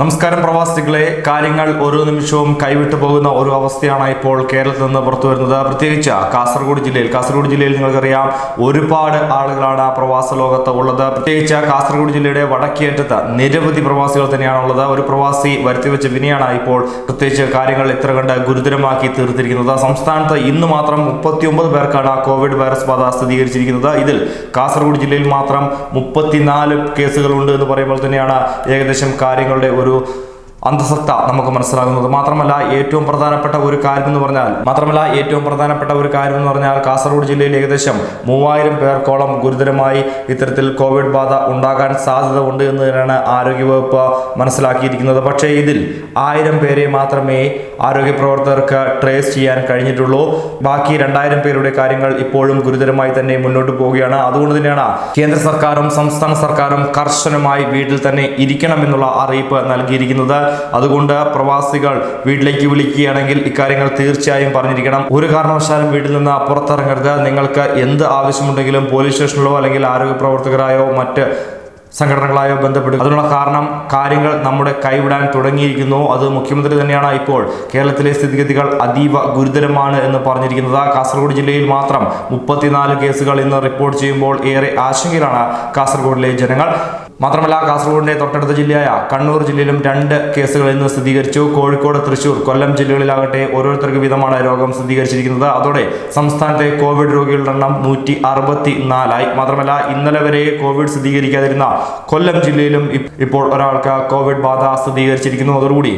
നമസ്കാരം പ്രവാസികളെ. കാര്യങ്ങൾ ഓരോ നിമിഷവും കൈവിട്ടു പോകുന്ന ഒരു അവസ്ഥയാണ് ഇപ്പോൾ കേരളത്തിൽ നിന്ന് പുറത്തു വരുന്നത്. പ്രത്യേകിച്ച് കാസർഗോഡ് ജില്ലയിൽ. കാസർഗോഡ് ജില്ലയിൽ നിങ്ങൾക്കറിയാം ഒരുപാട് ആളുകളാണ് പ്രവാസ ലോകത്ത് ഉള്ളത്. പ്രത്യേകിച്ച് കാസർഗോഡ് ജില്ലയുടെ വടക്കേറ്റത്ത് നിരവധി പ്രവാസികൾ തന്നെയാണ് ഉള്ളത്. ഒരു പ്രവാസി വരുത്തിവെച്ച വിനയാണ് ഇപ്പോൾ പ്രത്യേകിച്ച് കാര്യങ്ങൾ ഇത്ര കണ്ട് ഗുരുതരമാക്കി തീർത്തിരിക്കുന്നത്. സംസ്ഥാനത്ത് ഇന്ന് മാത്രം മുപ്പത്തിയൊമ്പത് പേർക്കാണ് കോവിഡ് വൈറസ് ബാധ സ്ഥിരീകരിച്ചിരിക്കുന്നത്. ഇതിൽ കാസർഗോഡ് ജില്ലയിൽ മാത്രം മുപ്പത്തിനാല് കേസുകളുണ്ട് എന്ന് പറയുമ്പോൾ തന്നെയാണ് ഏകദേശം കാര്യങ്ങളുടെ അന്തസത്ത നമുക്ക് മനസ്സിലാകുന്നത്. മാത്രമല്ല ഏറ്റവും പ്രധാനപ്പെട്ട ഒരു കാര്യം എന്ന് പറഞ്ഞാൽ മാത്രമല്ല ഏറ്റവും പ്രധാനപ്പെട്ട ഒരു കാര്യം എന്ന് പറഞ്ഞാൽ കാസർഗോഡ് ജില്ലയിൽ ഏകദേശം മൂവായിരം പേർക്കോളം ഗുരുതരമായി ഇത്തരത്തിൽ കോവിഡ് ബാധ ഉണ്ടാകാൻ സാധ്യത ഉണ്ട് എന്ന് തന്നെയാണ് ആരോഗ്യവകുപ്പ് മനസ്സിലാക്കിയിരിക്കുന്നത്. പക്ഷേ ഇതിൽ ആയിരം പേരെ മാത്രമേ ആരോഗ്യ പ്രവർത്തകർക്ക് ട്രേസ് ചെയ്യാൻ കഴിഞ്ഞിട്ടുള്ളൂ. ബാക്കി രണ്ടായിരം പേരുടെ കാര്യങ്ങൾ ഇപ്പോഴും ഗുരുതരമായി തന്നെ മുന്നോട്ട് പോവുകയാണ്. അതുകൊണ്ട് തന്നെയാണ് കേന്ദ്ര സർക്കാരും സംസ്ഥാന സർക്കാരും കർശനമായി വീട്ടിൽ തന്നെ ഇരിക്കണം എന്നുള്ള അറിയിപ്പ് നൽകിയിരിക്കുന്നത്. അതുകൊണ്ട് പ്രവാസികൾ വീട്ടിലേക്ക് വിളിക്കുകയാണെങ്കിൽ ഇക്കാര്യങ്ങൾ തീർച്ചയായും പറഞ്ഞിരിക്കണം. ഒരു കാരണവശാലും വീട്ടിൽ നിന്ന് പുറത്തിറങ്ങരുത്. നിങ്ങൾക്ക് എന്ത് ആവശ്യമുണ്ടെങ്കിലും പോലീസ് സ്റ്റേഷനിലോ അല്ലെങ്കിൽ ആരോഗ്യ പ്രവർത്തകരായോ മറ്റ് സംഘടനകളായോ ബന്ധപ്പെട്ട് അതിനുള്ള കാരണം കാര്യങ്ങൾ നമ്മുടെ കൈവിടാൻ തുടങ്ങിയിരിക്കുന്നു. അത് മുഖ്യമന്ത്രി തന്നെയാണ് ഇപ്പോൾ കേരളത്തിലെ സ്ഥിതിഗതികൾ അതീവ ഗുരുതരമാണ് എന്ന് പറഞ്ഞിരിക്കുന്നത്. കാസർഗോഡ് ജില്ലയിൽ മാത്രം മുപ്പത്തിനാല് കേസുകൾ ഇന്ന് റിപ്പോർട്ട് ചെയ്യുമ്പോൾ ഏറെ ആശങ്കയിലാണ് കാസർഗോഡിലെ ജനങ്ങൾ. മാത്രമല്ല കാസർഗോഡിന്റെ തൊട്ടടുത്ത ജില്ലയായ കണ്ണൂർ ജില്ലയിലും രണ്ട് കേസുകൾ ഇന്ന് സ്ഥിരീകരിച്ചു. കോഴിക്കോട് തൃശൂർ കൊല്ലം ജില്ലകളിലാകട്ടെ ഓരോരുത്തർക്ക് വീതമാണ് രോഗം സ്ഥിരീകരിച്ചിരിക്കുന്നത്. അതോടെ സംസ്ഥാനത്തെ കോവിഡ് രോഗികളുടെ എണ്ണം നൂറ്റി അറുപത്തി നാലായി മാത്രമല്ല ഇന്നലെ വരെ കോവിഡ് സ്ഥിരീകരിക്കാതിരുന്ന കൊല്ലം ജില്ലയിലും ഇപ്പോൾ ഒരാൾക്ക് കോവിഡ് ബാധ സ്ഥിരീകരിച്ചിരിക്കുന്നു. അതോടുകൂടി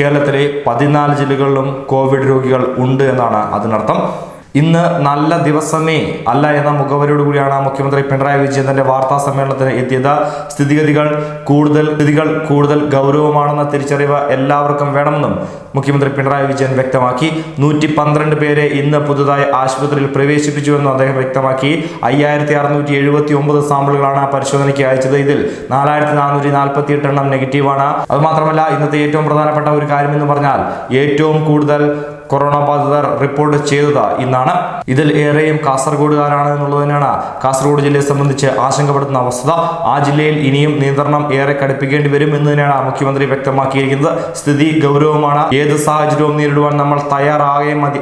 കേരളത്തിലെ പതിനാല് ജില്ലകളിലും കോവിഡ് രോഗികൾ ഉണ്ട് എന്നാണ് അതിനർത്ഥം. ഇന്ന് നല്ല ദിവസമേ അല്ല എന്ന മുഖവരിയോട് കൂടിയാണ് മുഖ്യമന്ത്രി പിണറായി വിജയൻ തന്റെ വാർത്താ സമ്മേളനത്തിന് എത്തിയത്. സ്ഥിതിഗതികൾ കൂടുതൽ സ്ഥിതികൾ കൂടുതൽ ഗൗരവമാണെന്ന തിരിച്ചറിവ് എല്ലാവർക്കും വേണമെന്നും മുഖ്യമന്ത്രി പിണറായി വിജയൻ വ്യക്തമാക്കി. നൂറ്റി പന്ത്രണ്ട് പേരെ ഇന്ന് പുതുതായി ആശുപത്രിയിൽ പ്രവേശിപ്പിച്ചുവെന്നും അദ്ദേഹം വ്യക്തമാക്കി. അയ്യായിരത്തി അറുന്നൂറ്റി എഴുപത്തി ഒമ്പത് സാമ്പിളുകളാണ് പരിശോധനയ്ക്ക് അയച്ചത്. ഇതിൽ നാലായിരത്തി നാനൂറ്റി നാൽപ്പത്തി എട്ട് എണ്ണം നെഗറ്റീവാണ്. അതുമാത്രമല്ല ഇന്നത്തെ ഏറ്റവും പ്രധാനപ്പെട്ട ഒരു കാര്യം എന്ന് പറഞ്ഞാൽ ഏറ്റവും കൂടുതൽ കൊറോണ ബാധിതർ റിപ്പോർട്ട് ചെയ്തത് ഇന്നാണ്. ഇതിൽ ഏറെയും കാസർഗോഡുകാരാണ് എന്നുള്ളത് തന്നെയാണ് കാസർഗോഡ് ജില്ലയെ സംബന്ധിച്ച് ആശങ്കപ്പെടുന്ന അവസ്ഥ. ആ ജില്ലയിൽ ഇനിയും നിയന്ത്രണം ഏറെ കടുപ്പിക്കേണ്ടി വരും എന്ന് തന്നെയാണ് മുഖ്യമന്ത്രി വ്യക്തമാക്കിയിരിക്കുന്നത്. സ്ഥിതി ഗൗരവമാണ്. ഏത് സാഹചര്യവും നേരിടുവാൻ നമ്മൾ തയ്യാറായേ മതി.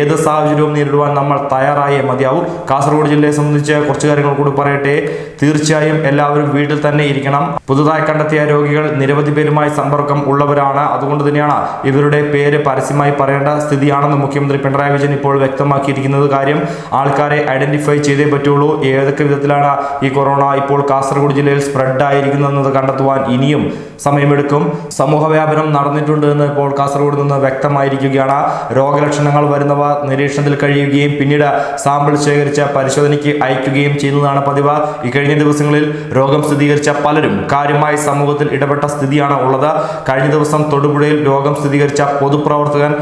ഏത് സാഹചര്യവും നേരിടുവാൻ നമ്മൾ തയ്യാറായേ മതിയാവും. കാസർഗോഡ് ജില്ലയെ സംബന്ധിച്ച് കുറച്ച് കാര്യങ്ങൾ കൂടി പറയട്ടെ. തീർച്ചയായും എല്ലാവരും വീട്ടിൽ തന്നെ ഇരിക്കണം. പുതുതായി കണ്ടെത്തിയ രോഗികൾ നിരവധി പേരുമായി സമ്പർക്കം ഉള്ളവരാണ്. അതുകൊണ്ട് തന്നെയാണ് ഇവരുടെ പേര് പരസ്യമായി പറയേണ്ട സ്ഥിതിയാണെന്ന് മുഖ്യമന്ത്രി പിണറായി വിജയൻ ഇപ്പോൾ വ്യക്തമാക്കിയിരിക്കുന്നത് കാര്യം ആൾക്കാരെ ഐഡന്റിഫൈ ചെയ്തേ പറ്റുള്ളൂ. ഏതൊക്കെ വിധത്തിലാണ് ഈ കൊറോണ ഇപ്പോൾ കാസർഗോഡ് ജില്ലയിൽ സ്പ്രെഡ് ആയിരിക്കുന്നത് കണ്ടെത്തുവാൻ ഇനിയും സമയമെടുക്കും. സമൂഹ വ്യാപനം നടന്നിട്ടുണ്ട് എന്ന് ഇപ്പോൾ കാസർഗോഡ് നിന്ന് വ്യക്തമായിരിക്കുകയാണ്. രോഗലക്ഷണങ്ങൾ വരുന്നവ നിരീക്ഷണത്തിൽ കഴിയുകയും പിന്നീട് സാമ്പിൾ ശേഖരിച്ച പരിശോധനയ്ക്ക് അയക്കുകയും ചെയ്യുന്നതാണ് പതിവ്. ഇക്കഴിഞ്ഞ ദിവസങ്ങളിൽ രോഗം സ്ഥിരീകരിച്ച പലരും കാര്യമായി സമൂഹത്തിൽ ഇടപെട്ട സ്ഥിതിയാണ് ഉള്ളത്. കഴിഞ്ഞ ദിവസം തൊടുപുഴയിൽ രോഗം സ്ഥിരീകരിച്ച പൊതുപ്രവർത്തകൻ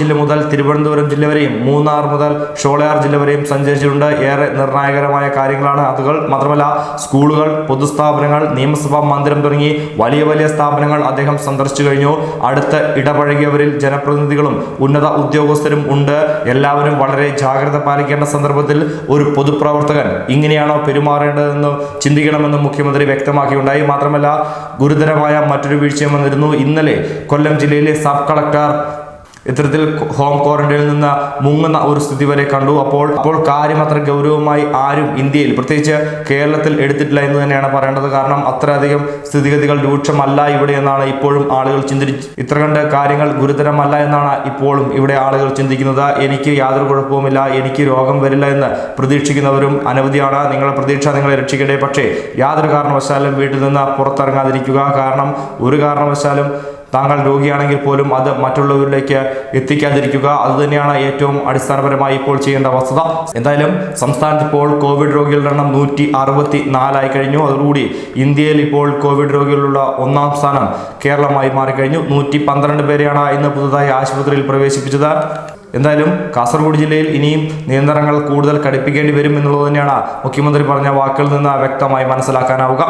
ജില്ല മുതൽ തിരുവനന്തപുരം ജില്ല വരെയും മൂന്നാർ മുതൽ ഷോളയാർ ജില്ല വരെയും സഞ്ചരിച്ചിട്ടുണ്ട്. ഏറെ നിർണായകരമായ കാര്യങ്ങളാണ് അതുകൾ. മാത്രമല്ല സ്കൂളുകൾ പൊതുസ്ഥാപനങ്ങൾ നിയമസഭാ മന്ദിരം തുടങ്ങി വലിയ വലിയ സ്ഥാപനങ്ങൾ അദ്ദേഹം സന്ദർശിച്ചു കഴിഞ്ഞു. അടുത്ത് ഇടപഴകിയവരിൽ ജനപ്രതിനിധികളും ഉന്നത ഉദ്യോഗസ്ഥരും ഉണ്ട്. എല്ലാവരും വളരെ ജാഗ്രത പാലിക്കേണ്ട സന്ദർഭത്തിൽ ഒരു പൊതുപ്രവർത്തകൻ ഇങ്ങനെയാണോ പെരുമാറേണ്ടതെന്ന് ചിന്തിക്കണമെന്ന് മുഖ്യമന്ത്രി വ്യക്തമാക്കിയുണ്ടായി. മാത്രമല്ല ഗുരുതരമായ മറ്റൊരു വീഴ്ചയും വന്നിരുന്നു. ഇന്നലെ കൊല്ലം ജില്ലയിലെ സബ് കളക്ടർ ഇത്തരത്തിൽ ഹോം ക്വാറന്റൈനിൽ നിന്ന് മുങ്ങുന്ന ഒരു സ്ഥിതി വരെ കണ്ടു. അപ്പോൾ അപ്പോൾ കാര്യം അത്ര ഗൗരവമായി ആരും ഇന്ത്യയിൽ പ്രത്യേകിച്ച് കേരളത്തിൽ എടുത്തിട്ടില്ല എന്ന് തന്നെയാണ് പറയേണ്ടത്. കാരണം അത്രയധികം സ്ഥിതിഗതികൾ രൂക്ഷമല്ല ഇവിടെ എന്നാണ് ഇപ്പോഴും ആളുകൾ ചിന്തിച്ച് ഇത്ര കണ്ട് കാര്യങ്ങൾ ഗുരുതരമല്ല എന്നാണ് ഇപ്പോഴും ഇവിടെ ആളുകൾ ചിന്തിക്കുന്നത്. എനിക്ക് യാതൊരു കുഴപ്പവുമില്ല എനിക്ക് രോഗം വരില്ല എന്ന് പ്രതീക്ഷിക്കുന്നവരും അനവധിയാണ്. നിങ്ങളുടെ പ്രതീക്ഷ നിങ്ങളെ രക്ഷിക്കട്ടെ. പക്ഷേ യാതൊരു കാരണവശാലും വീട്ടിൽ നിന്ന് പുറത്തിറങ്ങാതിരിക്കുക. കാരണം ഒരു കാരണവശാലും താങ്കൾ രോഗിയാണെങ്കിൽ പോലും അത് മറ്റുള്ളവരിലേക്ക് എത്തിക്കാതിരിക്കുക. അതുതന്നെയാണ് ഏറ്റവും അടിസ്ഥാനപരമായി ഇപ്പോൾ ചെയ്യേണ്ട വസ്തുത. എന്തായാലും സംസ്ഥാനത്ത് ഇപ്പോൾ കോവിഡ് രോഗികളുടെ എണ്ണം നൂറ്റി അറുപത്തി നാലായി കഴിഞ്ഞു. അതോടുകൂടി ഇന്ത്യയിൽ ഇപ്പോൾ കോവിഡ് രോഗികളുള്ള ഒന്നാം സ്ഥാനം കേരളമായി മാറിക്കഴിഞ്ഞു. നൂറ്റി പന്ത്രണ്ട് പേരെയാണ് ഇന്ന് പുതുതായി ആശുപത്രിയിൽ പ്രവേശിപ്പിച്ചത്. എന്തായാലും കാസർഗോഡ് ജില്ലയിൽ ഇനിയും നിയന്ത്രണങ്ങൾ കൂടുതൽ കടുപ്പിക്കേണ്ടി വരും എന്നുള്ളത് തന്നെയാണ് മുഖ്യമന്ത്രി പറഞ്ഞ വാക്കിൽ നിന്ന് വ്യക്തമായി മനസ്സിലാക്കാനാവുക.